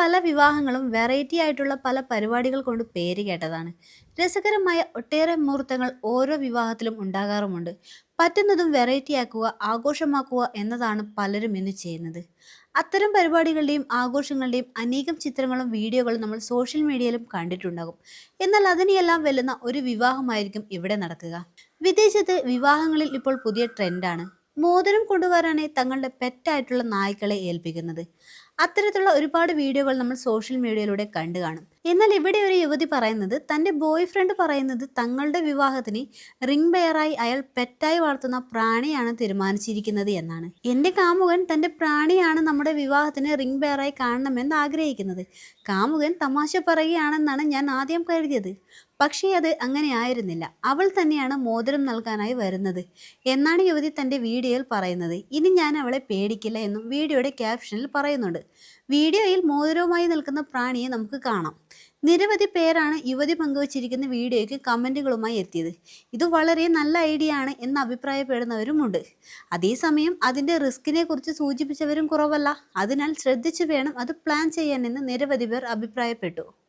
പല വിവാഹങ്ങളും വെറൈറ്റി ആയിട്ടുള്ള പല പരിപാടികൾ കൊണ്ട് പേര് കേട്ടതാണ്. രസകരമായ ഒട്ടേറെ മുഹൂർത്തങ്ങൾ ഓരോ വിവാഹത്തിലും ഉണ്ടാകാറുമുണ്ട്. പറ്റുന്നതും വെറൈറ്റി ആക്കുക ആഘോഷമാക്കുക എന്നതാണ് പലരും ഇന്ന് ചെയ്യുന്നത്. അത്തരം പരിപാടികളുടെയും ആഘോഷങ്ങളുടെയും അനേകം ചിത്രങ്ങളും വീഡിയോകളും നമ്മൾ സോഷ്യൽ മീഡിയയിലും കണ്ടിട്ടുണ്ടാകും. എന്നാൽ അതിനെയെല്ലാം വെല്ലുന്ന ഒരു വിവാഹമായിരിക്കും ഇവിടെ നടക്കുക. വിദേശത്ത് വിവാഹങ്ങളിൽ ഇപ്പോൾ പുതിയ ട്രെൻഡാണ് മോതിരം കൊണ്ടുവരാനായി തങ്ങളുടെ പെറ്റായിട്ടുള്ള നായ്ക്കളെ ഏൽപ്പിക്കുന്നത്. അത്തരത്തിലുള്ള ഒരുപാട് വീഡിയോകൾ നമ്മൾ സോഷ്യൽ മീഡിയയിലൂടെ കണ്ടു കാണും. എന്നാൽ ഇവിടെ ഒരു യുവതി പറയുന്നത് തന്റെ ബോയ് ഫ്രണ്ട് പറയുന്നത് തങ്ങളുടെ വിവാഹത്തിന് റിംഗ് ബെയറായി അയാൾ പെറ്റായി വളർത്തുന്ന പ്രാണിയാണ് തീരുമാനിച്ചിരിക്കുന്നത് എന്നാണ്. എന്റെ കാമുകൻ തന്റെ പ്രാണിയാണ് നമ്മുടെ വിവാഹത്തിന് റിംഗ് ബെയറായി കാണണമെന്ന് ആഗ്രഹിക്കുന്നത്. കാമുകൻ തമാശ പറയുകയാണെന്നാണ് ഞാൻ ആദ്യം കരുതിയത്. പക്ഷേ അത് അങ്ങനെ ആയിരുന്നില്ല. അവൾ തന്നെയാണ് മോതിരം നൽകാനായി വരുന്നത് എന്നാണ് യുവതി തന്റെ വീഡിയോയിൽ പറയുന്നത്. ഇനി ഞാൻ അവളെ പേടിക്കില്ല എന്നും വീഡിയോയുടെ ക്യാപ്ഷനിൽ പറയുന്നുണ്ട്. വീഡിയോയിൽ മോതിരവുമായി നിൽക്കുന്ന പ്രാണിയെ നമുക്ക് കാണാം. നിരവധി പേരാണ് യുവതി പങ്കുവച്ചിരിക്കുന്ന വീഡിയോയ്ക്ക് കമന്റുകളുമായി എത്തിയത്. ഇത് വളരെ നല്ല ഐഡിയ ആണ് എന്ന് അഭിപ്രായപ്പെടുന്നവരുമുണ്ട്. അതേസമയം അതിന്റെ റിസ്കിനെ കുറിച്ച് സൂചിപ്പിച്ചവരും കുറവല്ല. അതിനാൽ ശ്രദ്ധിച്ചു വേണം അത് പ്ലാൻ ചെയ്യാനെന്ന് നിരവധി പേർ അഭിപ്രായപ്പെട്ടു.